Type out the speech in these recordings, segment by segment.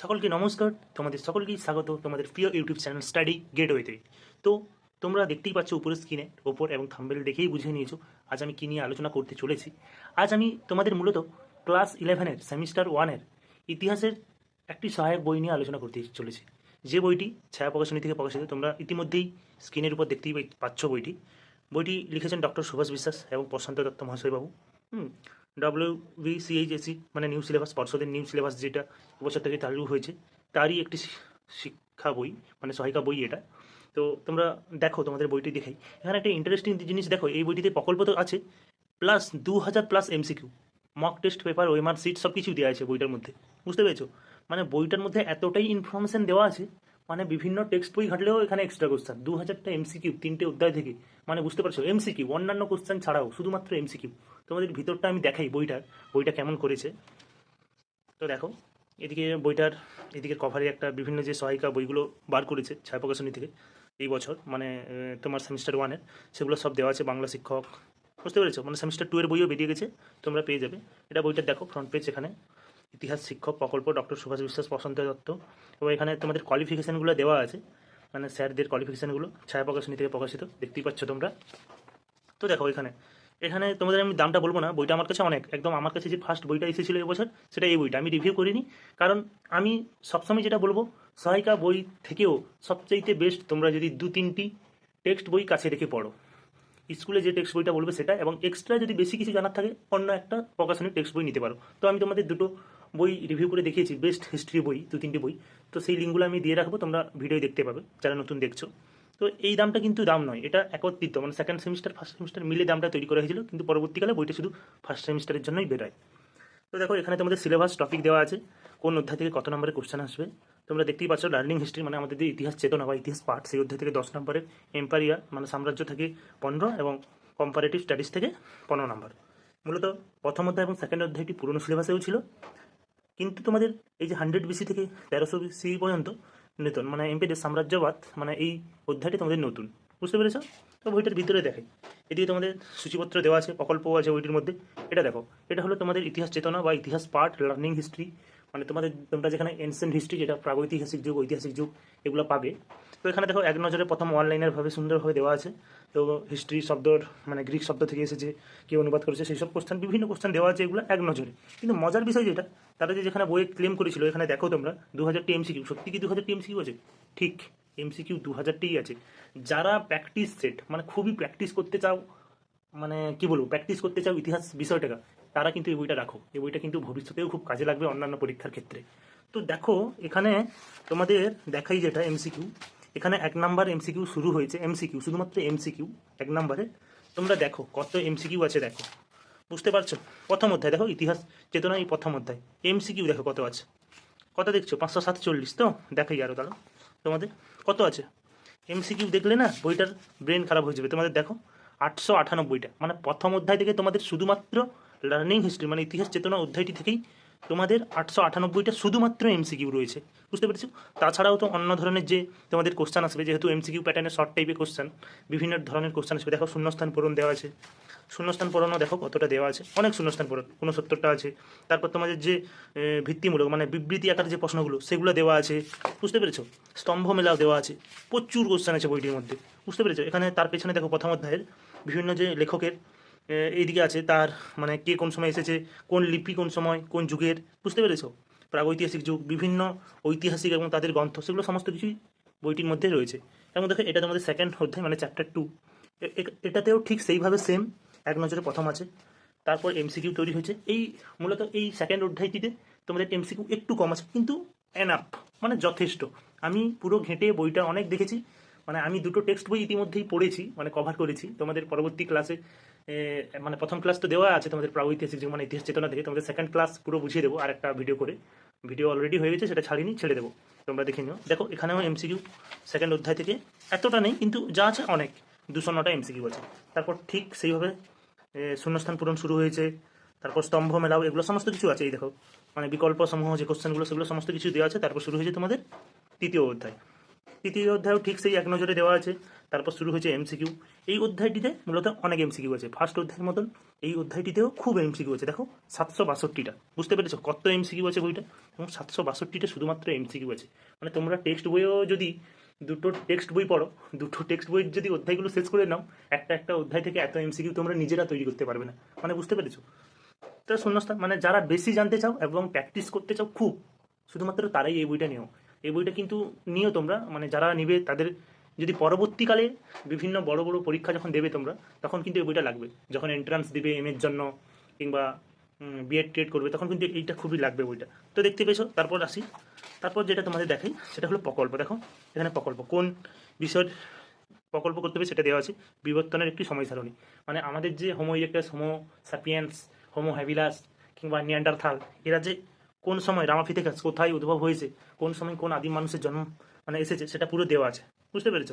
সকলকে নমস্কার, তোমাদের সকলকেই স্বাগত, তোমাদের প্রিয় ইউটিউব চ্যানেল স্টাডি গেটওয়েতে। তো, তোমরা দেখতেই পাচ্ছ উপরে স্ক্রিনে ওপর এবং থাম্বেল দেখেই বুঝে নিয়েছো আজ আমি কী নিয়ে আলোচনা করতে চলেছি। আজ আমি তোমাদের মূলত ক্লাস ইলেভেনের সেমিস্টার ওয়ানের ইতিহাসের একটি সহায়ক বই নিয়ে আলোচনা করতে চলেছি। যে বইটি ছায়া প্রকাশনী থেকে প্রকাশিত, তোমরা ইতিমধ্যেই স্ক্রিনের উপর দেখতেই পাচ্ছ বইটি। বইটি লিখেছেন ডক্টর সুভাষ বিশ্বাস এবং প্রশান্ত দত্ত মহাশয়বাবু। হুম W B C H S E মানে নিউ সিলেবাস পর্ষদের নিউ সিলেবাস যেটা এবছর থেকে চালু হয়েছে, তারই একটি শিক্ষা বই মানে সহায়িকা বই এটা। তো তোমরা দেখো, তোমাদের বইটি দেখাই। এখানে একটা ইন্টারেস্টিং জিনিস দেখো, এই বইটিতে প্রকল্প তো আছে প্লাস দু হাজার plus MCQ mock test paper ওয়েমার সিট সব কিছু দেওয়া আছে বইটার মধ্যে। বুঝতে পেরেছ? মানে বইটার মধ্যে এতটাই ইনফরমেশন দেওয়া আছে মানে বিভিন্ন টেক্সট বই ঘাটলেও এখানে এক্সট্রা কোশ্চেন দু হাজারটা এমসিকিউ তিনটে অধ্যায় থেকে। মানে বুঝতে পারছ? এমসিকিউ অন্যান্য কোশ্চেন ছাড়াও শুধুমাত্র এমসিকিউ তোমাদের ভিতরটা আমি দেখাই বইটার, বইটা কেমন করেছে। তো দেখো, এদিকে বইটার এদিকে কভারে একটা বিভিন্ন যে সহায়িকা বইগুলো বার করেছে ছায়া প্রকাশনী থেকে এই বছর মানে তোমার সেমিস্টার ওয়ানের সেগুলো সব দেওয়া আছে বাংলা শিক্ষক। বুঝতে পেরেছ? মানে সেমিস্টার টু এর বইও বেরিয়ে গেছে, তোমরা পেয়ে যাবে। এটা বইটা দেখো ফ্রন্ট পেজ এখানে। ইতিহাস শিক্ষক প্রকল্প ডক্টর সুভাষ বিশ্বাস প্রশান্ত দত্ত। এবং এখানে তোমাদের কোয়ালিফিকেশানগুলো দেওয়া আছে। মানে স্যারদের কোয়ালিফিকেশানগুলো ছায়া প্রকাশনী থেকে প্রকাশিত। দেখতেই পাচ্ছ তোমরা। তো দেখো এখানে। এখানে তোমাদের আমি দামটা বলব না, বইটা আমার কাছে অনেক। একদম আমার কাছে যে ফার্স্ট বইটা এসেছিল এবছর সেটা এই বইটা। আমি রিভিউ করিনি। কারণ আমি সবসময় যেটা বলব, সহায়িকা বই থেকেও সবচাইতে বেস্ট তোমরা যদি দু, তিনটি টেক্সট বই কাছে রেখে পড়ো। স্কুলে যে টেক্সট বইটা বলবে সেটা, এবং এক্সট্রা যদি বেশি কিছু জানার থাকে, অন্য একটা প্রকাশনের টেক্সট বই নিতে পারো। তো আমি তোমাদের দুটো বই রিভিউ করে দেখিয়েছি বেস্ট হিস্ট্রি বই, দু, তিনটি বই। তো সেই লিঙ্কগুলো আমি দিয়ে রাখব, তোমরা ভিডিও দেখতে পাবে, যারা নতুন দেখছ। তো এই দামটা কিন্তু দাম নয়, এটা একত্রিত। মানে সেকেন্ড সেমিস্টার ফার্স্ট সেমিস্টার মিলে দামটা তৈরি করা হয়েছিল, কিন্তু পরবর্তীকালে বইটা শুধু ফার্স্ট সেমিস্টারের জন্যই বেরোয়। তো দেখো, এখানে তোমাদের সিলেবাস টপিক দেওয়া আছে, কোন অধ্যায় থেকে কত নম্বরের কোশ্চেন আসবে। তোমরা দেখতেই পাচ্ছ লার্নিং হিস্ট্রি মানে আমাদের যে ইতিহাস চেতনা বা ইতিহাস পাঠ, সেই অধ্যায় থেকে দশ নম্বরের এম্পারিয়া মানে সাম্রাজ্য থেকে পনেরো এবং কম্পারেটিভ স্টাডিজ থেকে পনেরো নম্বর। মূলত প্রথম অধ্যায় এবং সেকেন্ড অধ্যায়টি পুরনো সিলেবাসেও ছিল। কিন্তু তোমাদের এই যে হান্ড্রেড বিসি থেকে তেরোশো বিসি পর্যন্ত নতুন মানে এমপিদের সাম্রাজ্যবাদ মানে এই অধ্যায়টি তোমাদের নতুন। বুঝতে পেরেছ? তো বইটার ভিতরে দেখে। এদিকে তোমাদের সূচিপত্র দেওয়া আছে, প্রকল্পও আছে বইটির মধ্যে। এটা দেখো, এটা হলো তোমাদের ইতিহাস চেতনা বা ইতিহাস পার্ট লার্নিং হিস্ট্রি মানে তোমাদের, তোমরা যেখানে এনসেন্ট হিস্ট্রি যেটা প্রাগৈতিহাসিক যুগ, ঐতিহাসিক যুগ, এগুলো পাবে। তো এখানে দেখো এক নজরে প্রথম অনলাইনের ভাবে সুন্দরভাবে দেওয়া আছে। তো হিস্ট্রি শব্দর মানে গ্রিক শব্দ থেকে এসেছে, কে অনুবাদ করেছে, সেই সব কোশ্চেন বিভিন্ন কোশ্চেন দেওয়া আছে এগুলো এক নজরে। কিন্তু মজার বিষয় যেটা, তারা যে যেখানে বইয়ে ক্লেম করেছিল, এখানে দেখো তোমরা দু হাজারটি এমসিকিউ সত্যি কি দু হাজারটি এমসিকিউ আছে? ঠিক এমসিকিউ দু হাজারটিই আছে। যারা প্র্যাকটিস সেট মানে খুবই প্র্যাকটিস করতে চাও মানে কি বলব প্র্যাকটিস করতে চাও ইতিহাস বিষয়টাকে তারা কিন্তু এই বইটা রাখো। এই বইটা কিন্তু ভবিষ্যতেও খুব কাজে লাগবে অন্যান্য পরীক্ষার ক্ষেত্রে। তো দেখো, এখানে তোমাদের দেখাই যেটা এমসিকিউ এখানে এক নাম্বার এমসিকিউ শুরু হয়েছে। এমসিকিউ শুধুমাত্র এমসিকিউ এক নাম্বারে। তোমরা দেখো, কত এমসিকিউ আছে দেখো। বুঝতে পারছ? প্রথম অধ্যায়, দেখো, ইতিহাস চেতনা এই প্রথম অধ্যায়। এমসিকিউ দেখো কত আছে। কত দেখছ? পাঁচশো সাতচল্লিশ তো? দেখাই আরও দাঁড়ো তোমাদের কত আছে? এমসিকিউ দেখলে না, বইটার ব্রেন খারাপ হয়ে যাবে। তোমাদের দেখো, আটশো আটানব্বইটা। মানে প্রথম অধ্যায় থেকে তোমাদের শুধুমাত্র লার্নিং হিস্ট্রি মানে ইতিহাস চেতনা অধ্যায়টি থেকেই তোমাদের আটশো আটানব্বইটা শুধুমাত্র এমসিকিউ রয়েছে। বুঝতে পেরেছ? তাছাড়াও তো অন্য ধরনের যে তোমাদের কোশ্চেন আসবে, যেহেতু এমসিকিউ প্যাটার্নের শর্ট টাইপের কোশ্চেন বিভিন্ন ধরনের কোশ্চেন আসবে। দেখো, শূন্যস্থান পূরণ দেওয়া আছে। শূন্যস্থান পূরণও দেখো কতটা দেওয়া আছে। অনেক শূন্যস্থান পূরণ উনসত্তরটা আছে। তারপর তোমাদের যে ভিত্তিমূলক মানে বিবৃতি আকার যে প্রশ্নগুলো, সেগুলো দেওয়া আছে। বুঝতে পেরেছ? স্তম্ভ মেলাও দেওয়া আছে। প্রচুর কোশ্চেন আছে বইটির মধ্যে। বুঝতে পেরেছ? এখানে তার পেছনে দেখো প্রথম অধ্যায়ের বিভিন্ন যে লেখকের এইদিকে আছে তার মানে কে কোন সময় এসেছে, কোন লিপি কোন সময়, কোন যুগের, বুঝতে পেরেছ? প্রাগৈতিহাসিক যুগ, বিভিন্ন ঐতিহাসিক এবং তাদের গ্রন্থ, সেগুলো সমস্ত কিছুই বইটির মধ্যে রয়েছে। এবং দেখো, এটা তোমাদের সেকেন্ড অধ্যায় মানে চ্যাপ্টার টু এটাতেও ঠিক সেইভাবে সেম এক নজরে প্রথম আছে। তারপর এমসিকিউ তৈরি হয়েছে। এই, মূলত এই সেকেন্ড অধ্যায়টিতে তোমাদের এমসিকিউ একটু কম আছে, কিন্তু এনাফ মানে যথেষ্ট। আমি পুরো ঘেঁটে বইটা অনেক দেখেছি। মানে আমি দুটো টেক্সট বই ইতিমধ্যেই পড়েছি মানে কভার করেছি। তোমাদের পরবর্তী ক্লাসে মানে প্রথম ক্লাস তো দেওয়া আছে তোমাদের প্রাগৈতিহাসিক যুগ মানে ইতিহাস চেতনা থেকে। তোমাদের সেকেন্ড ক্লাস পুরো বুঝিয়ে দেবো আর একটা ভিডিও করে। ভিডিও অলরেডি হয়ে গেছে, সেটা ছাড়িনি, ছেড়ে দেবো। তোমরা দেখে নিও। দেখো, এখানেও এমসিকিউ সেকেন্ড অধ্যায় থেকে এতটা নেই, কিন্তু যা আছে অনেক। দুশো নটা এমসিকিউ আছে। তারপর ঠিক সেইভাবে শূন্যস্থান পূরণ শুরু হয়েছে। তারপর স্তম্ভ মেলাও, এগুলো সমস্ত কিছু আছে, এই দেখো। মানে বিকল্প সমূহ যে কোশ্চেনগুলো সেগুলো সমস্ত কিছু দেওয়া আছে। তারপর শুরু হয়েছে তোমাদের তৃতীয় অধ্যায়। তৃতীয় অধ্যায়ও ঠিক সেই এক নজরে দেওয়া আছে। তারপর শুরু হয়েছে এমসিকিউ এই অধ্যায়টিতে মূলত অনেক এমসিকিউ আছে। ফার্স্ট অধ্যায়ের মতন এই অধ্যায়টিতেও খুব এমসিকিউ আছে। দেখো, সাতশো বাষট্টিটা। বুঝতে পেরেছ কত এমসিকিউ আছে বইটা? এবং সাতশো বাষট্টিটা শুধুমাত্র এমসিকিউ আছে। মানে তোমরা টেক্সট বইও যদি দুটো টেক্সট বই পড়ো, দুটো টেক্সট বই যদি অধ্যায়গুলো শেষ করে নাও, একটা একটা অধ্যায় থেকে এত এমসিকিউ তোমরা নিজেরা তৈরি করতে পারবে না। মানে বুঝতে পেরেছ? তো শূন্যস্থান মানে যারা বেশি জানতে চাও এবং প্র্যাকটিস করতে চাও, খুব। শুধুমাত্র তারাই এই বইটা নিও এই বইটা কিন্তু নিও তোমরা। মানে যারা নিবে, তাদের যদি পরবর্তীকালে বিভিন্ন বড় বড় পরীক্ষা যখন দেবে তোমরা, তখন কিন্তু এই বইটা লাগবে। যখন এন্ট্রান্স দিবে এম এর জন্য, কিংবা বিএড টেড করবে, তখন কিন্তু এইটা খুবই লাগবে বইটা। তো দেখতে পেয়েছ? তারপর আসি। তারপর যেটা তোমাদের দেখাই, সেটা হলো প্রকল্প। দেখো, এখানে প্রকল্প। কোন বিষয়ের প্রকল্প করতে হবে সেটা দেওয়া আছে। বিবর্তনের একটি সময় সারণী মানে আমাদের যে Homo erectus Homo sapiens Homo habilis কিংবা নিয়ান্ডারথাল এরা যে কোন সময় রামাফিথেকাস কোথায় উদ্ভব হয়েছে, কোন সময় কোন আদিম মানুষের জন্ম মানে এসেছে, সেটা পুরো দেওয়া আছে। বুঝতে পেরেছ?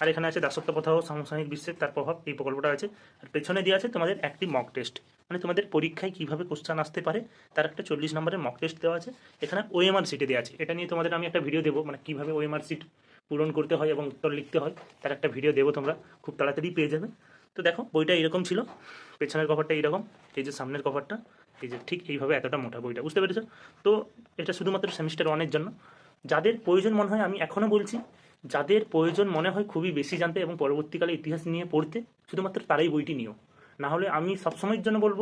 আর এখানে আছে দাসত্ব প্রথা ও সমসাময়িক বিশ্বের, তার প্রভাব, এই প্রকল্পটা আছে। আর পেছনে দেওয়া আছে তোমাদের একটি মক টেস্ট মানে তোমাদের পরীক্ষায় কীভাবে কোশ্চান আসতে পারে, তার একটা চল্লিশ নম্বরের মক টেস্ট দেওয়া আছে। এখানে ওএমআর সিটে দেওয়া আছে। এটা নিয়ে তোমাদের আমি একটা ভিডিও দেবো মানে কীভাবে ওএমআর সিট পূরণ করতে হয় এবং উত্তর লিখতে হয়, তার একটা ভিডিও দেবো তোমরা, খুব তাড়াতাড়ি পেয়ে যাবে। তো দেখো, বইটা এরকম ছিল, পেছনের কভারটা এইরকম এই যে সামনের কভারটা এই যে ঠিক এইভাবে এতটা মোটা বইটা, বুঝতে পেরেছ? তো এটা শুধুমাত্র সেমিস্টার ওয়ানের জন্য। যাদের প্রয়োজন মনে হয়, আমি এখনও বলছি, যাদের প্রয়োজন মনে হয় খুবই বেশি জানতে এবং পরবর্তীকালে ইতিহাস নিয়ে পড়তে, শুধুমাত্র তারাই বইটি নিও। না হলে আমি সবসময়ের জন্য বলব,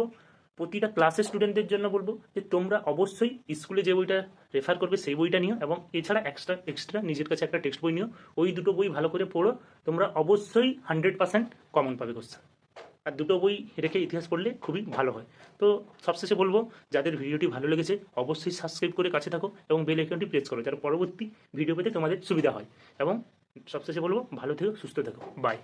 প্রতিটা ক্লাসের স্টুডেন্টদের জন্য বলব, যে তোমরা অবশ্যই স্কুলে যে বইটা রেফার করবে, সেই বইটা নিও এবং এছাড়া এক্সট্রা এক্সট্রা নিজের কাছে একটা টেক্সট বই নিও। ওই দুটো বই ভালো করে পড়ো, তোমরা অবশ্যই হান্ড্রেড পার্সেন্ট কমন পাবে কোশ্চেন আর দুটো বই রেখে ইতিহাস পড়লে খুবই ভালো হয়। তো সবশেষে বলব, যাদের ভিডিওটি ভালো লেগেছে, অবশ্যই সাবস্ক্রাইব করে কাছে থাকো এবং বেল আইকনটি প্রেস করো যার পরবর্তী ভিডিও পেতে তোমাদের সুবিধা হয়। এবং সবশেষে বলব, ভালো থেকো, সুস্থ থেকো। বাই